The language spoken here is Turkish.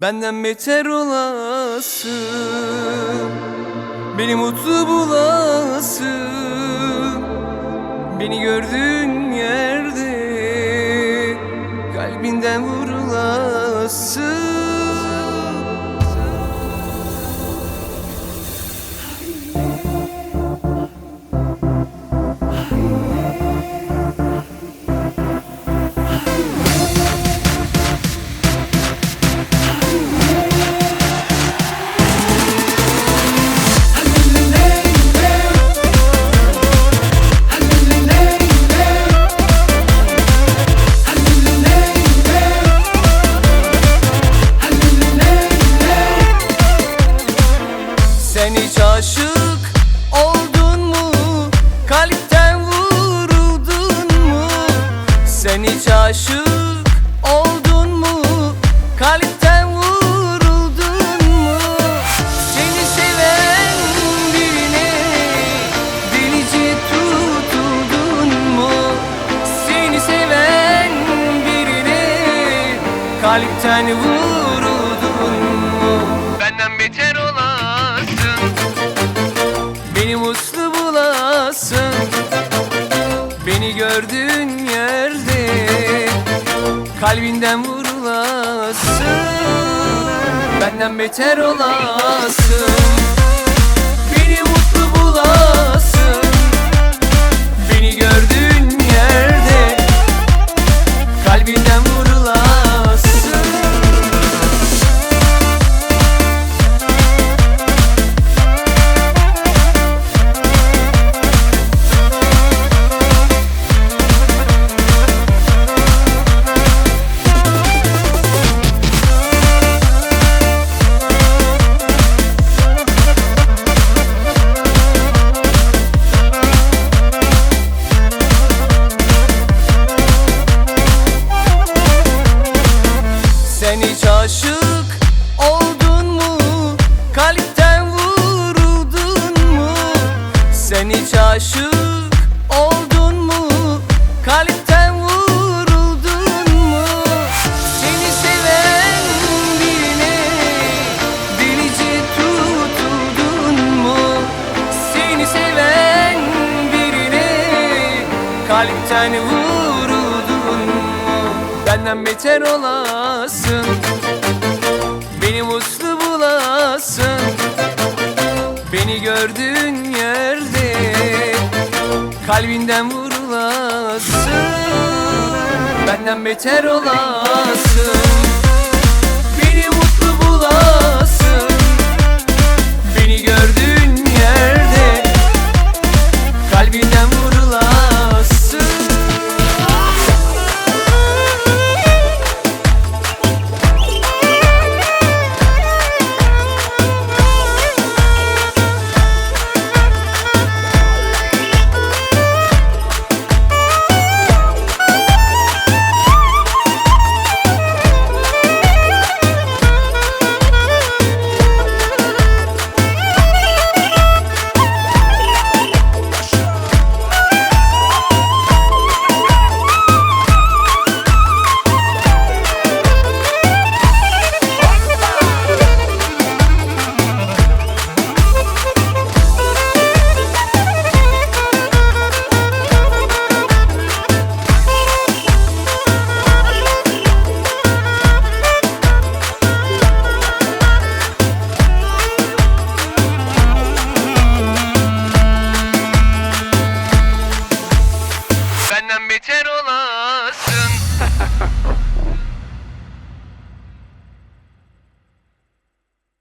Benden beter olasın Beni mutlu bulasın. Beni gördüğün yerde Kalbinden vurulasın Sen hiç aşık oldun mu? Kalpten vuruldun mu? Seni seven birine delice tutuldun mu? Seni seven birine kalpten vuruldun mu? Benden beter olasın Beni mutlu bulasın Beni yerde Kalbinden vurulasın Benden beter olasın kalpten vuruldun? Benden beter olasın. Beni mutlu bulasın. Beni gördüğün yerde Kalbinden vurulasın. Benden beter olasın